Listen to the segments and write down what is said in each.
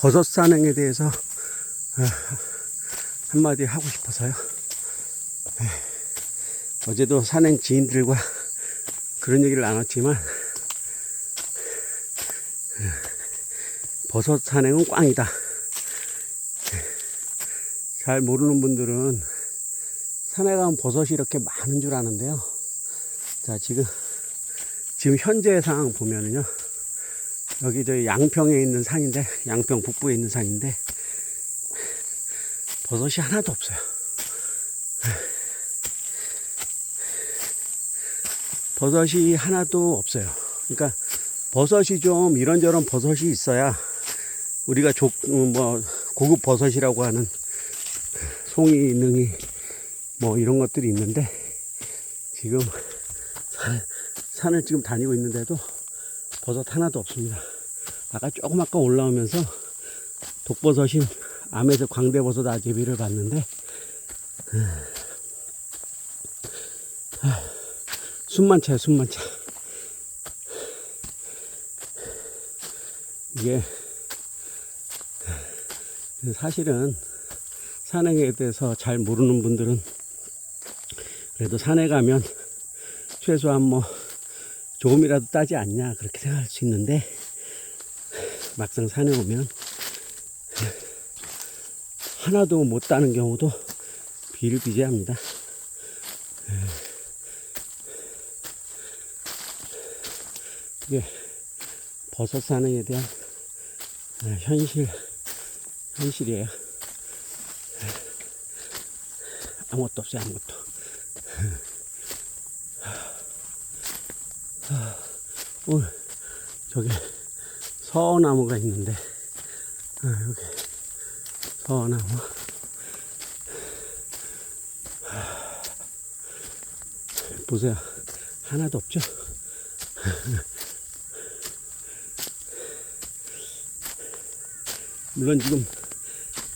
버섯 산행에 대해서 어, 한마디 하고 싶어서요. 에, 어제도 산행 지인들과 그런 얘기를 나눴지만 에, 버섯 산행은 꽝이다. 에, 잘 모르는 분들은 산에 가면 버섯이 이렇게 많은 줄 아는데요. 자, 지금, 지금 현재 상황 보면은요. 여기 저희 양평에 있는 산인데, 양평 북부에 있는 산인데, 버섯이 하나도 없어요. 버섯이 하나도 없어요. 그러니까 버섯이 좀 이런저런 버섯이 있어야 우리가 조, 음, 뭐 고급 버섯이라고 하는 송이, 능이 뭐 이런 것들이 있는데 지금 산, 산을 지금 다니고 있는데도 버섯 하나도 없습니다. 아까 조금 아까 올라오면서 독버섯인 암에서 광대버섯 아제비를 봤는데 아, 숨만 차요 숨만 차 이게 사실은 산행에 대해서 잘 모르는 분들은 그래도 산에 가면 최소한 뭐 조금이라도 따지 않냐 그렇게 생각할 수 있는데 막상 산에 오면 하나도 못 따는 경우도 비일비재합니다. 이게 버섯 산행에 대한 현실 현실이에요. 아무것도 없어요, 아무것도. 오늘 저기 서나무가 있는데, 아, 여기 서나무. 보세요. 하나도 없죠? 물론 지금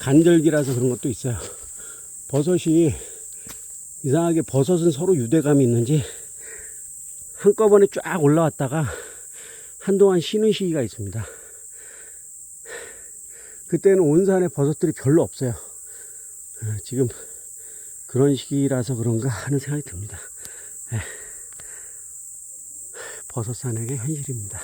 간절기라서 그런 것도 있어요. 버섯이 이상하게 버섯은 서로 유대감이 있는지 한꺼번에 쫙 올라왔다가 한동안 쉬는 시기가 있습니다. 그때는 온산에 버섯들이 별로 없어요. 어, 지금 그런 시기라서 그런가 하는 생각이 듭니다. 에, 버섯 산행의 현실입니다.